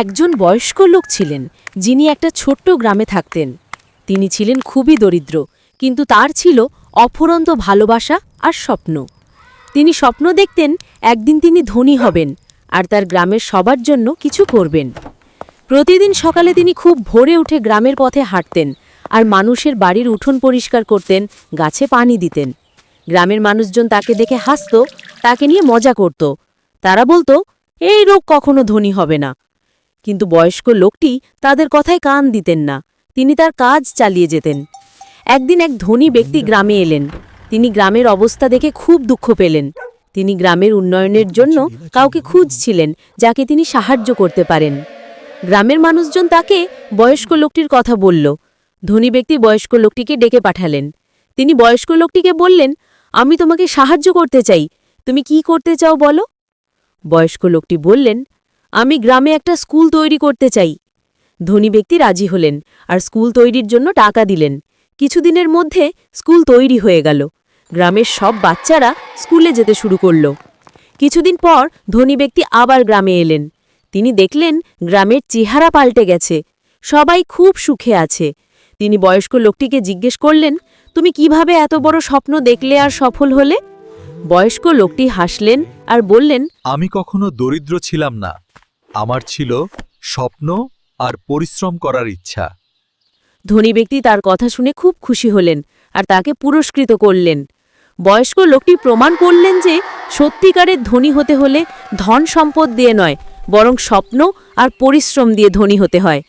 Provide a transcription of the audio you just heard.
একজন বয়স্ক লোক ছিলেন, যিনি একটা ছোট্ট গ্রামে থাকতেন। তিনি ছিলেন খুবই দরিদ্র, কিন্তু তার ছিল অফুরন্ত ভালোবাসা আর স্বপ্ন। তিনি স্বপ্ন দেখতেন একদিন তিনি ধনী হবেন আর তার গ্রামের সবার জন্য কিছু করবেন। প্রতিদিন সকালে তিনি খুব ভোরে উঠে গ্রামের পথে হাঁটতেন আর মানুষের বাড়ির উঠোন পরিষ্কার করতেন, গাছে পানি দিতেন। গ্রামের মানুষজন তাকে দেখে হাসত, তাকে নিয়ে মজা করত। তারা বলতো, এই লোক কখনো ধনী হবে না। কিন্তু বয়স্ক লোকটি তাদের কথায় কান দিতেন না। তিনি তার কাজ চালিয়ে যেতেন। একদিন এক ধনী ব্যক্তি গ্রামে এলেন। তিনি গ্রামের অবস্থা দেখে খুব দুঃখ পেলেন। তিনি গ্রামের উন্নয়নের জন্য কাউকে খুঁজছিলেন, যাকে তিনি সাহায্য করতে পারেন। গ্রামের মানুষজন তাকে বয়স্ক লোকটির কথা বলল। ধনী ব্যক্তি বয়স্ক লোকটিকে ডেকে পাঠালেন। তিনি বয়স্ক লোকটিকে বললেন, আমি তোমাকে সাহায্য করতে চাই। তুমি কি করতে চাও বলো? বয়স্ক লোকটি বললেন আমি গ্রামে একটা স্কুল তৈরি করতে চাই। ধনী ব্যক্তি রাজি হলেন আর স্কুল তৈরির জন্য টাকা দিলেন। কিছুদিনের মধ্যে স্কুল তৈরি হয়ে গেল। গ্রামের সব বাচ্চারা স্কুলে যেতে শুরু করল। কিছুদিন পর ধনী ব্যক্তি আবার গ্রামে এলেন। তিনি দেখলেন গ্রামের চেহারা পাল্টে গেছে। সবাই খুব সুখে আছে। তিনি বয়স্ক লোকটিকে জিজ্ঞেস করলেন, তুমি কীভাবে এত বড় স্বপ্ন দেখলে আর সফল হলে? বয়স্ক লোকটি হাসলেন আর বললেন, আমি কখনো দরিদ্র ছিলাম না। আমার ছিল স্বপ্ন আর পরিশ্রম করার ইচ্ছা। ধনী ব্যক্তি তার কথা শুনে খুব খুশি হলেন আর তাকে পুরস্কৃত করলেন। বয়স্ক লোকটি প্রমাণ করলেন যে সত্যিকারের ধনী হতে হলে ধন সম্পদ দিয়ে নয়, বরং স্বপ্ন আর পরিশ্রম দিয়ে ধনী হতে হয়।